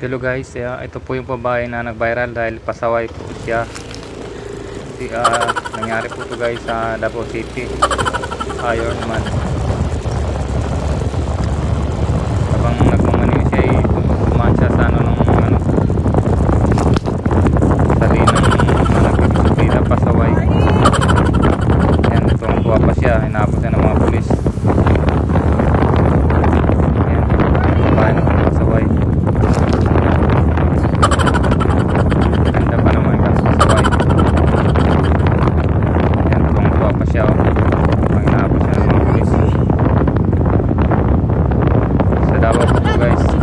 Hello guys, yeah, ito po yung babae na nag-viral dahil pasaway po siya. Si, uh, ah, nangyari po to guys sa Davao City. Iron Man. Habang nagmamanin siya, eh, tumaan siya sa ano nung ano. Sali ng ano, nagpapasaway. Yan, tuwang-tuwa pa siya. Hinapos siya ng mga polis. guys.